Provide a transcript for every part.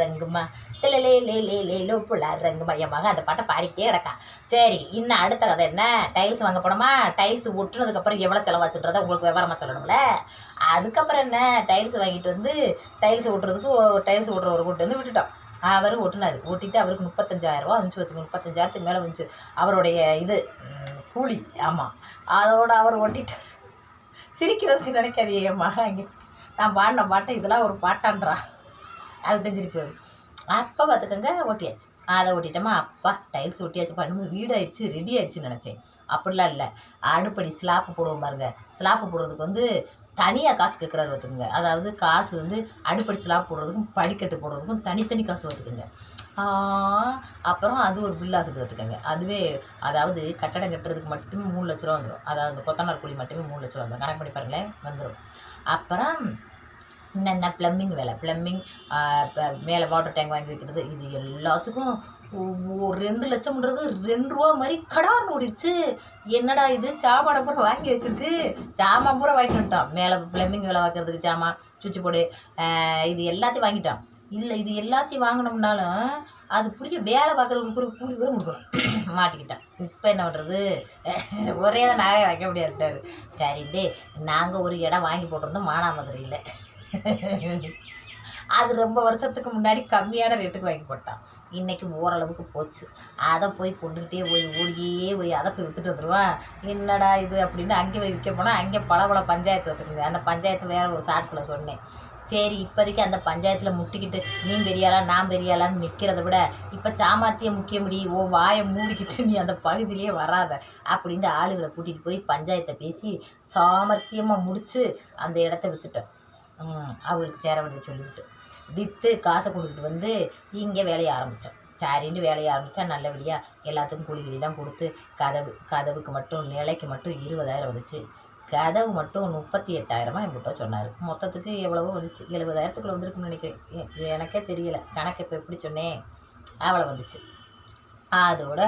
ரங்குமா லே லே லே லே லே low புலாரங்குமா. என் மகன் அந்த பாட்டை பாடிக்கிட்டே கிடக்கா சரி இன்னும் அடுத்த கதை என்ன? டைல்ஸ் வாங்க போனோமா? டைல்ஸ் ஒட்டுனதுக்கப்புறம் எவ்வளோ செலவாச்சுன்றதை உங்களுக்கு விவரமாக சொல்லணும்ல? அதுக்கப்புறம் என்ன? டைல்ஸ் வாங்கிட்டு வந்து டைல்ஸ் ஒட்டுறதுக்கு டைல்ஸ் ஓட்டுற ஒரு கூட்டு வந்து விட்டுட்டோம். அவர் ஒட்டினார் ஓட்டிட்டு அவருக்கு முப்பத்தஞ்சாயிரம் ரூபா வந்துச்சு ஒருத்தங்க முப்பத்தஞ்சாயிரத்துக்கு மேலே வந்துச்சு. அவருடைய இது கூலி ஆமாம் அதோட அவர் ஒட்டிட்டார் சிரிக்கிறது நினைக்காதே என் மகன். நான் பாடின பாட்டை இதெல்லாம் ஒரு பாட்டான்றா? அது பெஞ்சிருக்கு அப்போ பார்த்துக்கோங்க ஒட்டியாச்சு அதை ஒட்டிட்டோமா அப்பா டைல்ஸ் ஒட்டியாச்சு. பண்ணும்போது வீடு ஆயிடுச்சு ரெடி ஆயிடுச்சுன்னு நினச்சேன். அப்படிலாம் இல்லை. அடுப்படி ஸ்லாப்பு போடுவோம் பாருங்க. ஸ்லாப்பு போடுறதுக்கு வந்து தனியாக காசு கேட்குறாரு பார்த்துக்குங்க அதாவது காசு வந்து அடுப்படி ஸ்லாப் போடுறதுக்கும் படிக்கட்டு போடுறதுக்கும் தனித்தனி காசு பார்த்துக்குங்க அப்புறம் அது ஒரு பில்லாகுது ஆகுது பார்த்துக்கோங்க அதுவே அதாவது கட்டடம் கட்டுறதுக்கு மட்டுமே மூணு லட்ச ரூபா வந்துடும் அதாவது கொத்தனார் கூலி மட்டுமே மூணு லட்ச ரூபா வந்துடும் கணக்கு பண்ணி பாருங்களேன் வந்துடும் அப்புறம் என்னென்ன ப்ளம்பிங் வேலை. ப்ளம்பிங் மேலே வாட்டர் டேங்க் வாங்கி வைக்கிறது இது எல்லாத்துக்கும் ரெண்டு லட்சம்ன்றது ரெண்டு ரூபா மாதிரி கடார்னு ஓடிடுச்சு என்னடா இது? சாமானை பூரா வாங்கி வச்சிருக்கு. சாமான் பூரா வாங்கிட்டு வந்துட்டான். மேலே ப்ளம்பிங் வேலை வைக்கிறதுக்கு சாமான் சுவிட்ச் போர்டு இது எல்லாத்தையும் வாங்கிட்டான். இல்லை இது எல்லாத்தையும் வாங்கினோம்னாலும் அது புரிய வேலை பார்க்குறவங்களுக்கு ஒரு கூலி கூட கொடுக்கணும் மாட்டிக்கிட்டான். இப்போ என்ன பண்ணுறது ஒரே தான் நாவே வைக்க முடியாதுட்டாரு சரிட்டு நாங்கள் ஒரு இடம் வாங்கி போட்டிருந்தோம் மானாமதுரையில். அது ரொம்ப வருஷத்துக்கு முன்னாடி கம்மியான ரேட்டுக்கு வாங்கி போட்டான். இன்னைக்கு ஓரளவுக்கு போச்சு. அதை போய் கொண்டுக்கிட்டே போய் ஓடியே போய் அதை போய் விற்றுட்டு வந்துடுவான் என்னடா இது அப்படின்னு அங்கே போய் விற்க போனால் அங்கே பல பல பஞ்சாயத்து வந்துருக்குது. அந்த பஞ்சாயத்து வேற ஒரு ஷார்ட்ஸில் சொன்னேன். சரி இப்போதைக்கு அந்த பஞ்சாயத்தில் முட்டிக்கிட்டு நீ பெரியாளா நான் பெரியாளான்னு நிற்கிறத விட இப்போ சாமாத்தியம் முக்கிய முடி ஓ வாயை மூடிக்கிட்டு நீ அந்த பகுதியிலே வராத அப்படின்ட்டு ஆளுகளை கூட்டிகிட்டு போய் பஞ்சாயத்தை பேசி சாமர்த்தியமாக முடித்து அந்த இடத்த விற்றுட்டோம் அவளுக்கு சேர வேண்டியது சொல்லிவிட்டு விற்று காசை கொடுத்துட்டு வந்து இங்கே வேலையை ஆரம்பித்தோம் சாரின்னு வேலையை ஆரம்பித்தா நல்லபடியாக எல்லாத்துக்கும் குழி கூலிலாம் கொடுத்து கதவு கதவுக்கு மட்டும் நிலைக்கு மட்டும் இருபதாயிரம் வந்துச்சு. கதவு மட்டும் முப்பத்தி எட்டாயிரமா என்கிட்ட சொன்னார். மொத்தத்துக்கு எவ்வளவோ வந்துச்சு. எழுபதாயிரத்துக்குள்ள வந்திருக்குன்னு நினைக்கிறேன். எனக்கே தெரியல. கணக்கு இப்போ எப்படி சொன்னேன்? அவ்வளோ வந்துச்சு. அதோட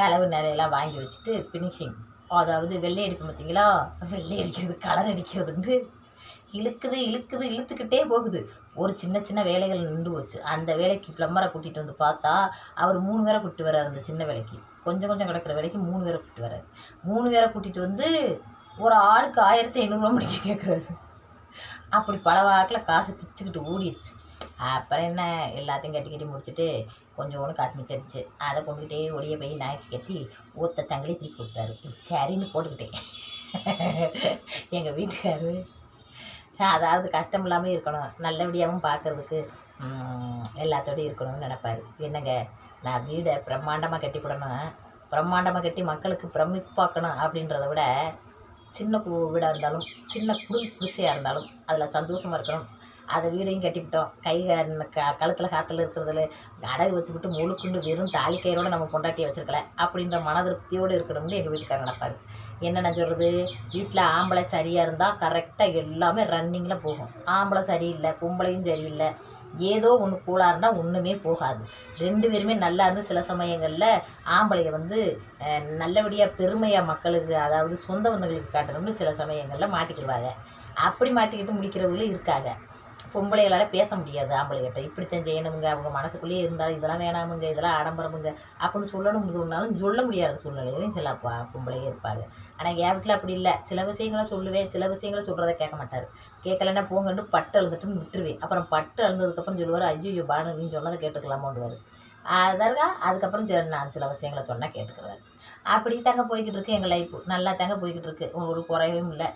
கலவு நிலையெல்லாம் வாங்கி வச்சுட்டு ஃபினிஷிங் அதாவது வெள்ளை அடிப்பு பார்த்தீங்களா? வெள்ளை அடிக்கிறது கலர் அடிக்கிறதுன்னு இழுக்குது இழுக்குது இழுத்துக்கிட்டே போகுது. ஒரு சின்ன சின்ன வேலைகள் நின்று போச்சு. அந்த வேலைக்கு பிளம்பரை கூட்டிகிட்டு வந்து பார்த்தா அவர் மூணு பேரை கூட்டிட்டு வர்றாரு அந்த சின்ன வேலைக்கு. கொஞ்சம் கொஞ்சம் கிடக்கிற வேலைக்கு மூணு பேரை கூட்டிட்டு வர்றாரு. மூணு பேரை கூட்டிகிட்டு வந்து ஒரு ஆளுக்கு ஆயிரத்தி ஐநூறுரூவா மணிக்கு கேட்குறாரு அப்படி பல வாக்கில் காசு பிச்சுக்கிட்டு ஓடிடுச்சு அப்புறம் என்ன? எல்லாத்தையும் கட்டி கட்டி முடிச்சுட்டு கொஞ்சோண்டு காசு மிச்சிருச்சு அதை கொண்டுகிட்டே ஒளிய போய் நாய்க்கு கட்டி ஊத்த சங்கிலி தூக்கி கொடுத்தாரு. சரின்னு போட்டுக்கிட்டேன். எங்கள் வீட்டுக்காரு அதாவது கஷ்டம் இல்லாமல் இருக்கணும். நல்லபடியாகவும் பார்க்குறதுக்கு எல்லாத்தோடையும் இருக்கணும்னு நினைப்பாரு. என்னங்க? நான் வீடை பிரம்மாண்டமாக கட்டி போடணும். பிரம்மாண்டமாக கட்டி மக்களுக்கு பிரமிப்பாக்கணும் அப்படின்றத விட சின்ன கு- வீடாக இருந்தாலும் சின்ன குடி குடிசையாக இருந்தாலும் அதில் சந்தோஷமாக இருக்கணும். அதை வீடையும் கட்டிவிட்டோம். கை க- கழுத்தில் காற்றுல இருக்கிறதுல அடகு வச்சுக்கிட்டு முழுக்குண்டு வெறும் தாலி நம்ம பொண்டாட்டியை வச்சிருக்கல. அப்படின்ற மன திருப்தியோடு இருக்கணும்னு எங்கள் வீட்டுக்காரர் நினைப்பாரு என்னென்ன சொல்கிறது வீட்டில் ஆம்பளை சரியாக இருந்தால் கரெக்டாக எல்லாமே ரன்னிங்கில் போகும். ஆம்பளை சரியில்லை பொம்பளையும் சரியில்லை. ஏதோ ஒன்று கூலாக இருந்தால் ஒன்றுமே போகாது. ரெண்டு பேருமே நல்லா இருந்து சில சமயங்களில் ஆம்பளைய வந்து நல்லபடியாக பெருமையாக மக்களுக்கு அதாவது சொந்த பந்தங்களுக்கு காட்டணும்னு சில சமயங்களில் மாட்டிக்கிடுவாங்க அப்படி மாட்டிக்கிட்டு முடிக்கிறவங்களும் இருக்காங்க. பொம்பளைகளால் பேச முடியாது ஆம்பளைகிட்ட. இப்படித்தான் செய்யணுங்க அவங்க மனசுக்குள்ளேயே இருந்தாலும் இதெல்லாம் வேணாமுங்க இதெல்லாம் ஆடம்பரமுங்க. அப்படின்னு சொல்லணும் சொன்னாலும் சொல்ல முடியாத சூழ்நிலையிலையும் சில பொம்பளையே இருப்பாங்க. ஆனால் என் வீட்டில் அப்படி இல்லை. சில விஷயங்களை சொல்லுவேன். சில விஷயங்களை சொல்கிறத கேட்க மாட்டார். கேட்கலன்னா போங்கன்ட்டு பட்டு அழுந்துட்டுன்னு விட்டுருவேன். அப்புறம் பட்டு அழுந்ததுக்கப்புறம் சொல்லுவார் ஐயோ பானு நீ சொன்னதை கேட்டுக்கலாமோன்னுவார். அதற்கா அதுக்கப்புறம் சரி நான் சில விஷயங்களை சொன்னால் கேட்டுக்கிறாரு அப்படி தாங்க போய்கிட்டு இருக்கு எங்கள் லைஃப் நல்லா தாங்க போய்கிட்டு இருக்கு. ஒரு குறையும் இல்லை.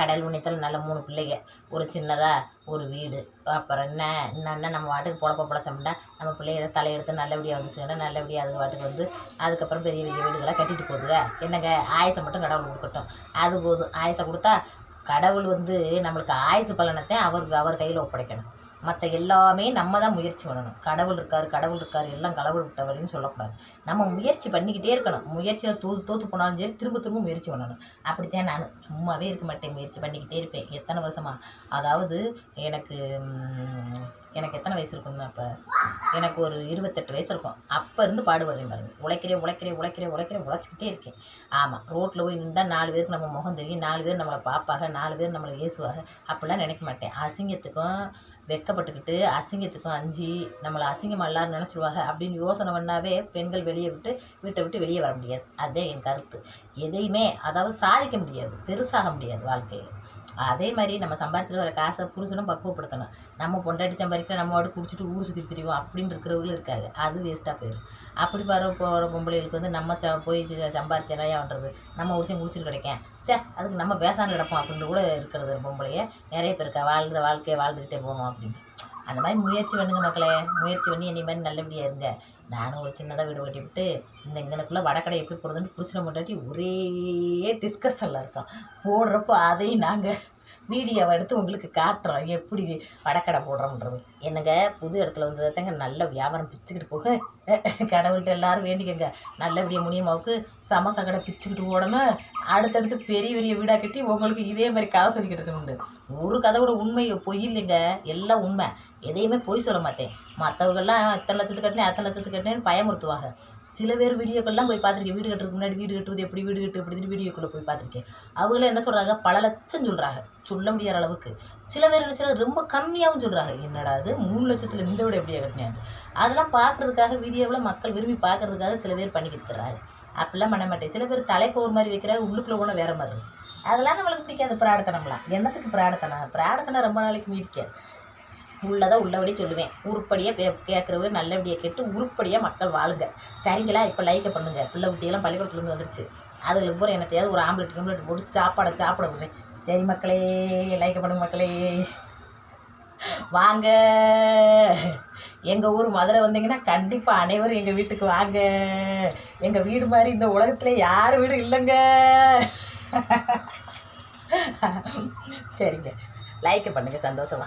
கடல் உணித்தல் நல்ல மூணு பிள்ளைங்க. ஒரு சின்னதாக ஒரு வீடு. அப்புறம் என்ன என்னென்ன நம்ம வாட்டுக்கு பொழப்ப பொழைச்சோம்னா நம்ம பிள்ளைகளை தலையெடுத்து நல்லபடியாக வந்துச்சுங்கன்னா நல்லபடியாக அது வாட்டுக்கு வந்து அதுக்கப்புறம் பெரிய பெரிய வீடுகளாக கட்டிட்டு போகுதுங்க என்னங்க ஆயுசை மட்டும் கடவுள் கொடுக்கட்டும். அது போதும். ஆயுசை கொடுத்தா கடவுள் வந்து நம்மளுக்கு ஆயுசு பலனத்தை அவர் அவர் கையில் ஒப்படைக்கணும். மற்ற எல்லாமே நம்ம தான் முயற்சி பண்ணணும். கடவுள் இருக்கார் கடவுள் இருக்கார் எல்லாம் கடவுள் விட்டவரின்னு சொல்லக்கூடாது. நம்ம முயற்சி பண்ணிக்கிட்டே இருக்கணும். முயற்சியில் தோத்து தோத்து போனாலும் சரி திரும்ப திரும்ப முயற்சி பண்ணணும். அப்படித்தான் நான் சும்மாவே இருக்க மாட்டேன் முயற்சி பண்ணிக்கிட்டே இருப்பேன். எத்தனை வருஷமா? அதாவது எனக்கு எனக்கு எத்தனை வயசு இருக்குங்க அப்போ? எனக்கு ஒரு இருபத்தெட்டு வயசு இருக்கும். அப்போ இருந்து பாடுபடுறேன் பாருங்க. உழைக்கிறேன் உழைக்கிறேன் உழைக்கிறேன் உழைக்கிறேன் உழைச்சிக்கிட்டே இருக்கேன். ஆமாம் ரோட்டில் போய் நின்றால் நாலு பேருக்கு நம்ம முகம் தெரியும். நாலு பேர் நம்மளை பார்ப்பாங்க. நாலு பேர் நம்மளை ஏசுவாங்க. அப்படிலாம் நினைக்க மாட்டேன். அசிங்கத்துக்கும் வெக்கப்பட்டுக்கிட்டு அசிங்கத்துக்கும் அஞ்சு நம்மளை அசிங்கமாக எல்லாரும் நினச்சிடுவாங்க அப்படின்னு யோசனை பண்ணாவே பெண்கள் வெளியே விட்டு வீட்டை விட்டு வெளியே வர முடியாது. அதே என் கருத்து. எதையுமே அதாவது சாதிக்க முடியாது. பெருசாக முடியாது வாழ்க்கையில். அதே மாதிரி நம்ம சம்பாரிச்சிட்டு வர காசை புருஷனும் பக்குவப்படுத்தணும். நம்ம பொண்டாட்டி சம்பாதிக்க நம்ம குடிச்சிட்டு ஊர் சுற்றி திரிவோம் அப்படின்னு இருக்கிறவங்களும் இருக்காது அது வேஸ்ட்டாக போயிடும் அப்படி வர போகிற பொம்பளைகளுக்கு வந்து நம்ம ச போய் ச- சம்பாரிச்சு நிறையான்றது நம்ம உரிச்சு குடிச்சிட்டு கிடைக்கேன். ச்சே அதுக்கு நம்ம பேசாமல் கிடப்போம் அப்படின்னு கூட இருக்கிறது பொம்பளைய நிறைய பேருக்கா வாழ்ந்த வாழ்க்கையை வாழ்ந்துக்கிட்டே போவோம் அப்படின்ட்டு. அந்த மாதிரி முயற்சி பண்ணுங்க மக்களே. முயற்சி பண்ணி என்னை மாதிரி நல்லபடியாக இருங்க. நானும் ஒரு சின்னதாக வீடு ஓட்டி விட்டு இந்த எங்களுக்குள்ளே வடக்கடை எப்படி போடுறதுன்னு புருஷனை முன்னாடி ஒரே டிஸ்கஷனில் இருக்கோம் போடுறப்போ அதையும் நாங்கள் வீடியோவை எடுத்து உங்களுக்கு காட்டுறோம். எப்படி வடக்கடை போடுறோம்ன்றது. என்னங்க புது இடத்துல வந்ததாங்க நல்ல வியாபாரம் பிச்சுக்கிட்டு போக. கடவுள்கிட்ட எல்லாரும் வேண்டிக்கங்க. நல்லபடியாக முனியமாவுக்கு சமோசா கடை பிச்சுக்கிட்டு ஓடணும். அடுத்தடுத்து பெரிய பெரிய வீடாக கட்டி உங்களுக்கு இதே மாதிரி கதை சொல்லிக்கிட்டு உண்டு. ஒரு கதையோட உண்மை பொய் இல்லைங்க. எல்லாம் உண்மை. எதையுமே பொய் சொல்ல மாட்டேன். மற்றவங்கெல்லாம் இத்தனை லட்சத்துக்கு கட்டினேன் அத்தனை லட்சத்துக்கு கட்டினேன்னு பயமுறுத்துவாங்க. சில பேர் வீடியோக்கள்லாம் போய் பார்த்துருக்கேன். வீடு கட்டுறதுக்கு முன்னாடி வீடு கட்டுறது எப்படி வீடு கட்டு எப்படி வீடியோக்குள்ளே போய் பார்த்துருக்கேன். அவங்கள என்ன சொல்கிறாங்க பல லட்சம் சொல்கிறாங்க சொல்ல முடியாத அளவுக்கு. சில பேர் என்ன செய்றாங்க? ரொம்ப கம்மியாகவும் சொல்கிறாங்க என்னடா அது? மூணு லட்சத்தில் இந்த விட எப்படியா கட்டினாங்க அதெல்லாம் பார்க்குறதுக்காக வீடியோவில் மக்கள் விரும்பி பார்க்கறதுக்காக சில பேர் பண்ணி தர்றாங்க அப்படிலாம் பண்ண மாட்டேன். சில பேர் தலைப்பு ஒரு மாதிரி வைக்கிறாங்க உள்ளுக்குள்ளே கூட வேறு மாதிரி. அதெல்லாம் நம்மளுக்கு பிடிக்காது. பிராடத்தனம்லாம். என்னத்துக்கு பிராடத்தனம்? பிராடத்தனம் ரொம்ப நாளைக்கு நீடிக்காது. உள்ளதை உள்ளபடி சொல்லுவேன். உருப்படியாக கேட்குறவங்க நல்லபடியாக கேட்டு உருப்படியாக மக்கள் வாழுங்க. சரிங்களா? இப்போ லைக்கை பண்ணுங்க. பிள்ளை குட்டியெல்லாம் பள்ளிக்கூடத்துலேருந்து வந்துருச்சு. அதுகளுக்கு பூரா என்னத்தையாவது ஒரு ஆம்லெட் கிம்லெட் போட்டு சாப்பாடை சாப்பிட விடுவேன். சரி மக்களே லைக்கை பண்ணுங்க மக்களே. வாங்க. எங்கள் ஊர் மதுரை வந்தீங்கன்னா கண்டிப்பாக அனைவரும் எங்கள் வீட்டுக்கு வாங்க. எங்கள் வீடு மாதிரி இந்த உலகத்தில் யார் வீடு இல்லைங்க. சரிங்க. லைக்கை பண்ணுங்கள் சந்தோஷமா.